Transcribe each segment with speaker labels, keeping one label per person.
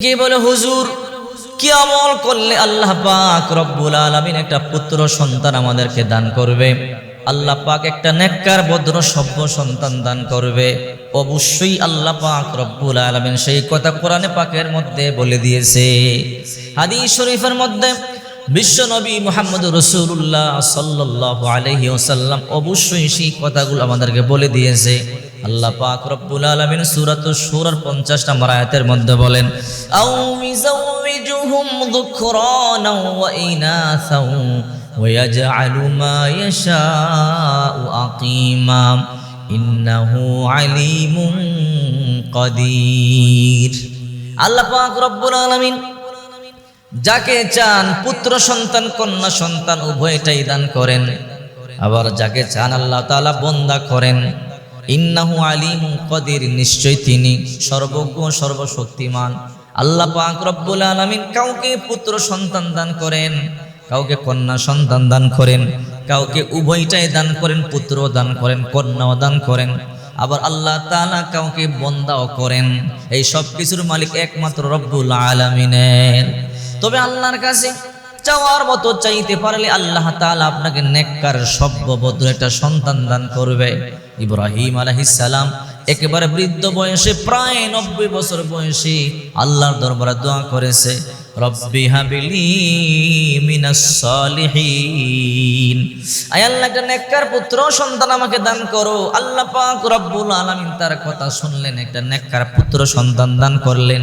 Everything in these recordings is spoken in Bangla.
Speaker 1: কে বলে, হুজুর, কি আমল করলে আল্লাহ পাক রব্বুল আলামিন একটা পুত্র সন্তান আমাদেরকে দান করবে? আল্লাহ পাক একটা নেককার, ভদ্র, সভ্য সন্তান দান করবে। অবশ্যই আল্লাহ পাক রব্বুল আলামিন সেই কথা কোরআনে পাকের মধ্যে বলে দিয়েছে। হাদিস শরীফের মধ্যে বিশ্ব নবী মোহাম্মদ রসুল্লাহ সাল্লাহ আলহি ওসাল্লাম অবশ্যই সেই কথাগুলো আমাদেরকে বলে দিয়েছে। আল্লাহ পাক রব্বুল আলামিন সূরাত সূরার 50 নম্বর আয়াতের মধ্যে বলেন, আও মিযাওইজুহুম যুকরানা ওয়া ইনাসা ইয়াজআলু মা ইয়াশাউ আকিমা, ইন্নাহু আলিমুন কাদির। আল্লাহ পাক রব্বুল আলামিন যাকে চান পুত্র সন্তান, কন্যা সন্তান উভয়টাই দান করেন। আবার যাকে চান আল্লাহ তাআলা বন্দা করেন। ইন্নাহু আলিম কদির, নিশ্চয় তিনি সর্বজ্ঞ সর্বশক্তিমান। আল্লাহ পাক রব্বুল আলামিন কাউকে পুত্র সন্তান দান করেন, কাউকে কন্যা সন্তান দান করেন, কাউকে উভয়টাই দান করেন পুত্র দান করেন, কন্যাও দান করেন। আবার আল্লাহ তাআলা কাউকে বন্দাও করেন। এই সব কিছুর মালিক একমাত্র রব্বুল আলামিনের। তবে আল্লাহর কাছে চাওয়ার মতো চাইতে পারলে আল্লাহ তাআলা আপনাকে নেককার সভ্যবদ্র একটা সন্তান দান করবে। ইব্রাহিম সালাম একেবারে বৃদ্ধ বয়সে, প্রায় নব্বই বছর বয়সে আল্লাহর দরবারে দোয়া করেছে, রব্বি হাবিলি মিনাস সালিহিন। আয় আল্লাহ, একটা নেককার পুত্র, সন্তান আমাকে দান করো। আল্লাহ পাক রব্বুল আলামিন তার কথা শুনলেন, একটা নেককার পুত্র সন্তান দান করলেন।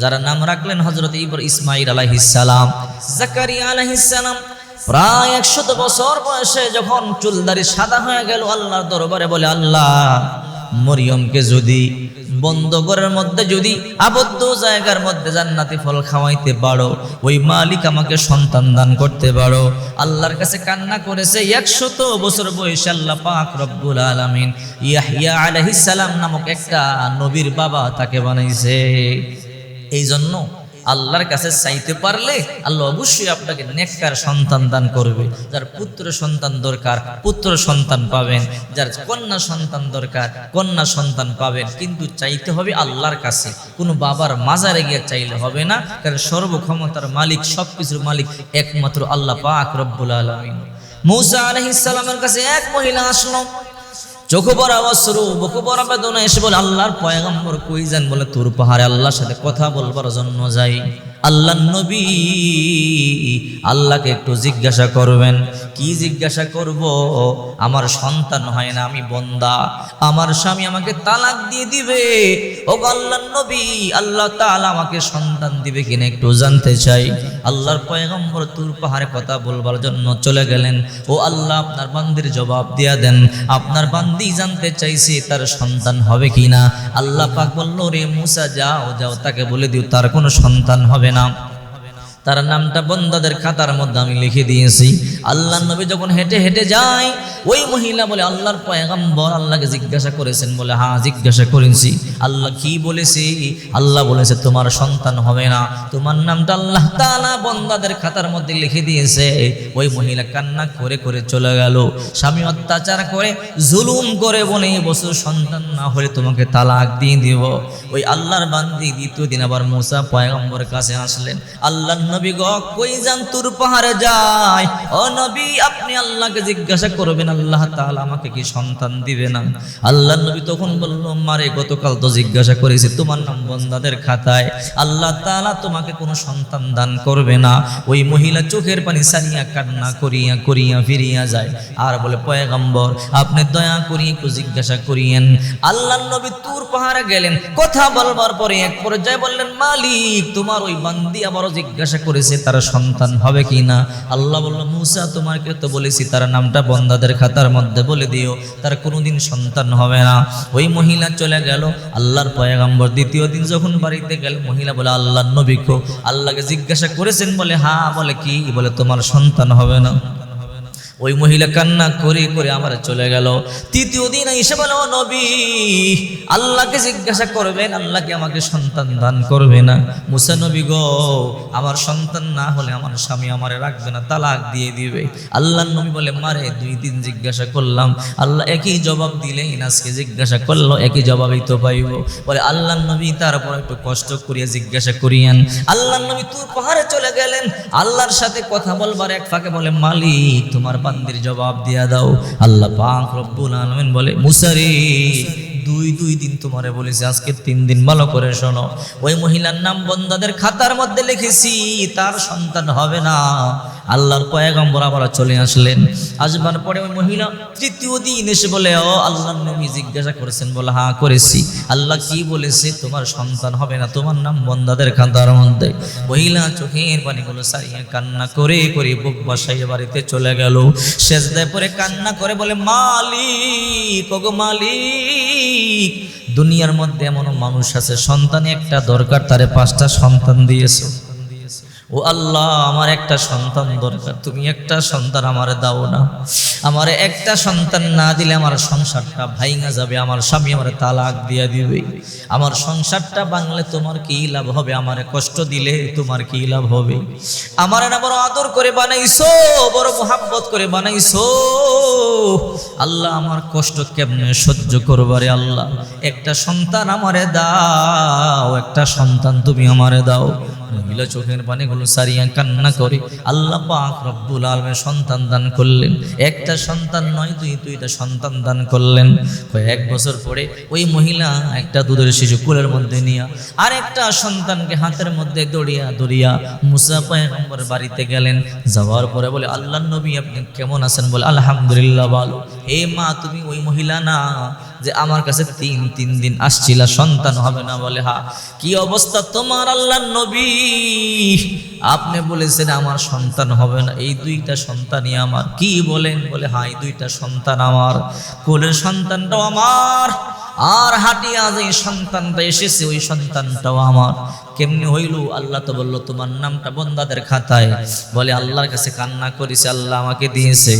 Speaker 1: যারা নাম রাখলেন হজরত ইবর ইসমাইল আলাইহিসালাম জাকারিয়া আলাইহিসালাম প্রায় একশত বছর বয়সে যখন চুলদারি সাদা হয়ে গেল, আল্লাহর দরবারে বলে, আল্লাহ, মরিয়মকে যদি বন্ধ ঘরের মধ্যে যদি আবদ্ধ জায়গার মধ্যে জান্নাতি ফল খাওয়াইতে পারো, ওই মালিক আমাকে সন্তান দান করতে পারো। আল্লাহর কাছে কান্না করেছে, একশত বছর বয়সে আল্লাহ পাক রব্বুল আলামিন ইয়াহিয়া আলাইহিস সালাম নামক একটা নবীর বাবা তাকে বানাইছে। এই জন্য আল্লাহর কাছে চাইতে পারলে আল্লাহ অবশ্যই আপনাকে নেককার সন্তান দান করবে। যার পুত্র সন্তান দরকার, পুত্র সন্তান পাবেন। যার কন্যা সন্তান দরকার, কন্যা সন্তান পাবেন। কিন্তু চাইতে হবে আল্লাহর কাছে। কোনো বাবার মাজারে গিয়ে চাইলে হবে না। কারণ সর্বক্ষমতার মালিক সব কিছুর মালিক একমাত্র আল্লাহ পাক রব্বুল আলমিন। মৌসা আলহিস সালামের কাছে এক মহিলা আসলো। চোখে পড়া অশ্রু, বুকু পড়া বেদনা, এসে বলে, আল্লাহর পয়গম্বর কই যান? বলে, তোর পাহাড়ে আল্লাহর সাথে কথা বলবার জন্য যাই। আল্লাহ নবী আল্লাহকে একটু জিজ্ঞাসা করবেন, কি জিজ্ঞাসা করব? আমার সন্তান হয় না, আমি বন্দা। আমার স্বামী আমাকে তালাক দিয়ে দিবে। ও আল্লাহ নবী, আল্লাহ তাআলা আমাকে সন্তান দিবে কিনা একটু জানতে চাই। আল্লাহর পয়গম্বর তুর পাহাড়ে কথা বলবার জন্য চলে গেলেন। ও আল্লাহ আপনার বান্দির জবাব দিয়া দেন। আপনার বান্দি জানতে চাইছে তার সন্তান হবে কিনা? আল্লাহ পাক বলল রে মুসা, যাও যাও, তাকে বলে দিও, তার কোনো সন্তান হবে না। তার নামটা বন্দাদের খাতার মধ্যে আমি লিখে দিয়েছি। আল্লাহ নবী যখন হেঁটে হেঁটে যায়, ওই মহিলা বলে, আল্লাহর পয়গম্বর আল্লাহকে জিজ্ঞাসা করেছেন। বলে হ্যাঁ জিজ্ঞাসা করেছি। আল্লাহ কি বলেছি? আল্লাহ বলেছে, তোমার সন্তান হবে না। তোমার নামটা আল্লাহ তালা বন্দাদের খাতার মধ্যে লিখে দিয়েছে। ওই মহিলা কান্না করে করে চলে গেল। স্বামী অত্যাচার করে, জুলুম করে বলে এই বছর সন্তান না হলে তোমাকে তালাক দিয়ে দিব। ওই আল্লাহর বান্দি দ্বিতীয় দিন আবার মুসা পয়গম্বরের কাছে আসলেন। আল্লাহ নবী গ, কই যান তুর পাহাড়ে যায়? ও নবী, আপনি আল্লাহকে জিজ্ঞাসা করবেন, আল্লাহ তাআলা আমাকে কি সন্তান দিবে না? আল্লাহ নবী তখন বলল, মারে, গতকাল তো জিজ্ঞাসা করেছি, তোমার নাম বন্দাদের খাতায়। আল্লাহ তাআলা তোমাকে কোনো সন্তান দান করবে না। ওই মহিলা চোখের পানি সারিয়া কান্না করিয়া করিয়া ফিরিয়া যায়। আর বলে, পয়গম্বর, আপনি দয়া করি একটু জিজ্ঞাসা করিয়েন। আল্লাহ নবী তুর পাহাড়ে গেলেন। কথা বলবার পরে এক পর্যায়ে বললেন, মালিক, তোমার ওই বান্দি আবারও জিজ্ঞাসা করেছে, তার সন্তান হবে কি না আল্লাহ বলল, মুসা, তোমাকে তো বলেছি, তার নামটা বন্দাদের খাতার মধ্যে বলে দিও, তার কোনোদিন সন্তান হবে না। ওই মহিলা চলে গেল, আল্লাহর পয়গাম্বর। দ্বিতীয় দিন যখন বাড়িতে গেল, মহিলা বলে আল্লাহ নবীকে আল্লাহকে জিজ্ঞাসা করেছেন, বলে হ্যাঁ বলে, কি? বলে, তোমার সন্তান হবে না। ওই মহিলা কান্না করে করে আমার চলে গেল। তৃতীয় দিন এসে বলো নবী, আল্লাহকে জিজ্ঞাসা করবেন আল্লাহকে আমাকে সন্তান দান করবে না? মুসা নবী গো, আমার সন্তান না হলে আমার স্বামী আমারে রাখবে না, তালাক দিয়ে দিবে। আল্লাহ নবী বলে, মারে, দুই দিন জিজ্ঞাসা করলাম। আল্লাহ একই জবাব দিলে আজকে জিজ্ঞাসা করল, একই জবাবই তো পাইব। বলে আল্লাহ নবী, তারপর একটু কষ্ট করিয়া জিজ্ঞাসা করিয়েন। আল্লাহ নবী তুর পাহাড়ে চলে গেলেন। আল্লাহর সাথে কথা বলবার এক ফাঁকে বলে, মালিক, তোমার বান্দির জবাব দিয়া দাও। আল্লাহ পাক রব্বুল আলমিন বলে, মুসারি, দুই দুই দিন তোমারে বলেছি, আজকে তিন দিন ভালো করে শোনো। ওই মহিলার নাম বন্দাদের খাতার মধ্যে লিখেছি, তার সন্তান হবে না। আল্লাহর পয়গম্বর আবার চলে আসলেন। আসবার পরে ওই মহিলা তৃতীয় দিন এসে বলে, ও আল্লাহ নবী, জিজ্ঞাসা করেছেন, বলে হ্যাঁ করেছি। আল্লাহ কি বলেছে? তোমার সন্তান হবে না, তোমার নাম বন্দাদের খাতার মধ্যে। মহিলা চোখের পানিগুলো সারিয়ে কান্না করে করে বুক বাসাইয়ে বাড়িতে চলে গেল। শেষ দেয় পরে কান্না করে বলে, মালিক, ওগো মালিক, দুনিয়ার মধ্যে এমন মানুষ আছে, সন্তান একটা দরকার, তারে পাঁচটা সন্তান দিয়েছে। ও আল্লাহ, আমার একটা সন্তান দরকার। তুমি একটা সন্তান আমারে দাও না। আমার একটা সন্তান না দিলে আমার সংসারটা ভাইঙা যাবে, আমার স্বামী আমার তালাক দিয়া দিবে। আমার সংসারটা বাংলে তোমার কি লাভ হবে? আমার কষ্ট দিলে তোমার কি লাভ হবে? আমার না বড় আদর করে বানাইছো, বড় মোহাব্বত করে বানাইছো। আল্লাহ, আমার কষ্ট কেমনে সহ্য করবারে আল্লাহ? একটা সন্তান আমারে দাও, একটা সন্তান তুমি আমারে দাও। মহিলা চোখের পানিগুলো সারিয়া কান্না করে। আল্লাহ পাক রব্বুল আলমের সন্তান দান করলেন। একটা সন্তান নয়, দুই, দুইটা সন্তান দান করলেন। কয়েক বছর পরে ওই মহিলা একটা দুধের শিশু কুলের মধ্যে নিয়া আর একটা সন্তানকে হাতের মধ্যে দড়িয়া দড়িয়া মুসা পায়গম্বর বাড়িতে গেলেন। যাওয়ার পরে বলে আল্লাহ নবী আপনি কেমন আছেন? বলে, আলহামদুলিল্লাহ ভালো। হে মা, তুমি ওই মহিলা না। যে আমার কাছে তিন তিন দিন আসছিলা, সন্তান হবে না বলে, হা, কি অবস্থা তোমার আল্লাহ নবী? আপনি বলেছেন আমার সন্তান হবে না, এই দুইটা সন্তানই আমার। কি বলেন? বলে হ্যাঁ এই দুইটা সন্তান আমার। কোলের সন্তানটাও আমার, আর হাটিয়া যে সন্তানটা এসেছে, ওই সন্তানটাও আমার। কেমনি হইল? আল্লাহ তো বলল, তোমার নামটা বন্দাদের খাতায়। বলে, আল্লাহর কাছে কান্না করেছে, আল্লাহ আমাকে দিয়েছে।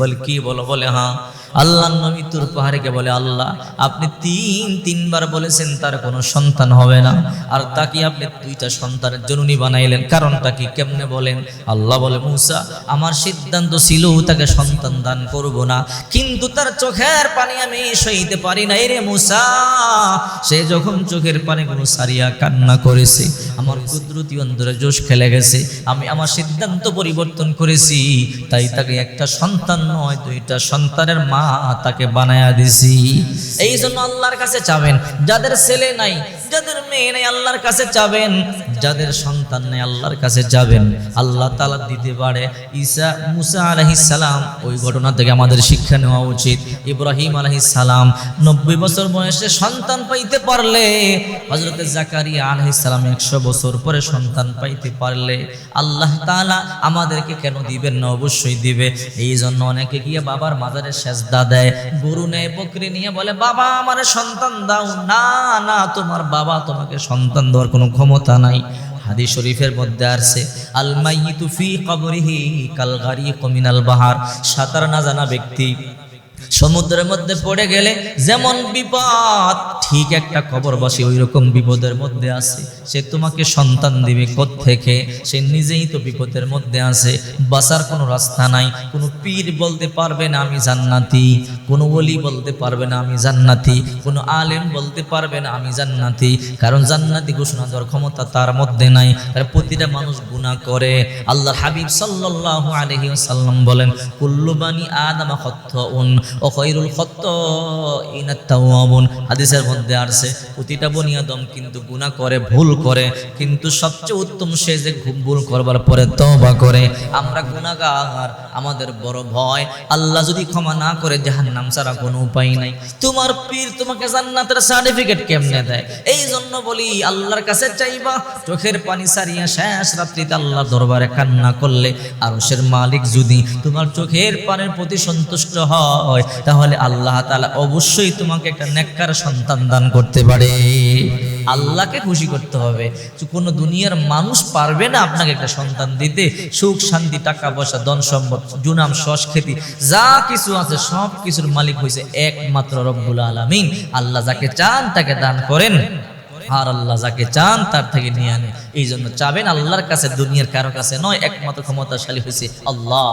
Speaker 1: বলে, কি বলো? বলে হ্যাঁ আল্লাহ তুর পাহাড়িকে বলে, আল্লাহ, আপনি তিন, তিনবার বলেছেন তার কোনো সন্তান হবে না। আর তাকে আপনি দুইটা সন্তানের জননী বানাইলেন। কারণটা কি কেমনে বলেন? আল্লাহ বলে, মুসা, আমার সিদ্ধান্ত ছিল তাকে সন্তান দান করব না। কিন্তু তার চোখের পানি আমি সইতে পারি না রে মুসা। সে যখন চোখের পানি পানিগুলো সারিয়া কান্না করেছে, আমার কুদরতি অন্তরে জোশ খেলে গেছে। আমি আমার সিদ্ধান্ত পরিবর্তন করেছি। তাই তাকে একটা সন্তান নয়, দুইটা সন্তানের মা তাকে বানায়া দিছি। এই জন্য আল্লাহর কাছে চাবেন যাদের ছেলে নাই যাদের মেয়ে নেই আল্লাহর কাছে চাবেন যাদের সন্তান নেই আল্লাহর কাছে যাবেন, আল্লাহ তালা দিতে পারে। ঈসা, মুসা সালাম ওই ঘটনা থেকে আমাদের শিক্ষা নেওয়া উচিত। ইব্রাহিম সালাম নব্বই বছর বয়সে সন্তান পাইতে পারলে হজরত জাকারিয়া সালাম একশো বছর পরে সন্তান পাইতে পারলে, আল্লাহ তালা আমাদেরকে কেন দিবেন না? অবশ্যই দিবে। এই জন্য অনেকে গিয়ে বাবার মাজারে সেজদা দেয়, গরু নেয়, বকরি নিয়ে বলে, বাবা, আমার সন্তান দাও। না না, তোমার বাবা, তোমাকে সন্তান দেওয়ার কোনো ক্ষমতা নাই। হাদি শরীফের মধ্যে আসছে আল মাইয়িতু ফি কবরিহি কাল গারিক মিনাল বাহার। সাঁতার না জানা ব্যক্তি সমুদ্রের মধ্যে পড়ে গেলে যেমন বিপদ ঠিক একটা কবরবাসী ওই রকম বিপদের মধ্যে আছে। সে তোমাকে সন্তান দিবে থেকে সে নিজেই তো বিপদের মধ্যে আছে। বাঁচার কোনো রাস্তা নাই। কোনো পীর বলতে পারবে না আমি জান্নাতি। কোনো ওলি বলতে পারবে না আমি জান্নাতি। কোনো আলেম বলতে পারবে না আমি জান্নাতি। কারণ জান্নাতি ঘোষণা দেওয়ার ক্ষমতা তার মধ্যে নাই। কারণ প্রতিটা মানুষ গুনাহ করে। আল্লাহ হাবিব সাল্লাল্লাহু আলাইহি সাল্লাম বলেন, কুল্লু বানি আদম খাত্তাউন, ও খৈরুল খাত্তাইনা তাওয়াবুন। হাদিসের মধ্যে আসছে প্রতিটা বনি আদম কিন্তু গুনাহ করে, ভুল করে। কিন্তু সবচেয়ে উত্তম সে যে ভুল করবার পরে তওবা করে। আমরা গুনাহগার, আমাদের বড় ভয়। আল্লাহ যদি ক্ষমা না করে, জাহান্নাম ছাড়া কোনো উপায় নাই। তোমার পীর তোমাকে জান্নাতের সার্টিফিকেট কেমনে দেয়? এই জন্য বলি, আল্লাহর কাছে চাইবা, চোখের পানি সারিয়া শেষ রাত্রিতে আল্লাহ দরবারে কান্না করলে আর আরশের মালিক যদি তোমার চোখের পানির প্রতি সন্তুষ্ট হয়, তাহলে আল্লাহ তাআলা অবশ্যই তোমাকে একটা নেককার সন্তান দান করতে পারে। আল্লাহকে খুশি করতে হবে। কোনো দুনিয়ার মানুষ পারবে না আপনাকে একটা সন্তান দিতে। সুখ, শান্তি, টাকা পয়সা, ধন সম্পদ জুনাম সস খেতি। যা কিছু আছে, সব কিছুর মালিক হয়েছে একমাত্র রব্বুল আলামিন। আল্লাহ যাকে চান তাকে দান করেন। আর আল্লাহ যাকে চান তার থেকে নিয়ে আনে এই জন্য চাবেন আল্লাহর কাছে, দুনিয়ার কারও কাছে নয়, একমাত্র ক্ষমতাশালী হয়েছে আল্লাহ।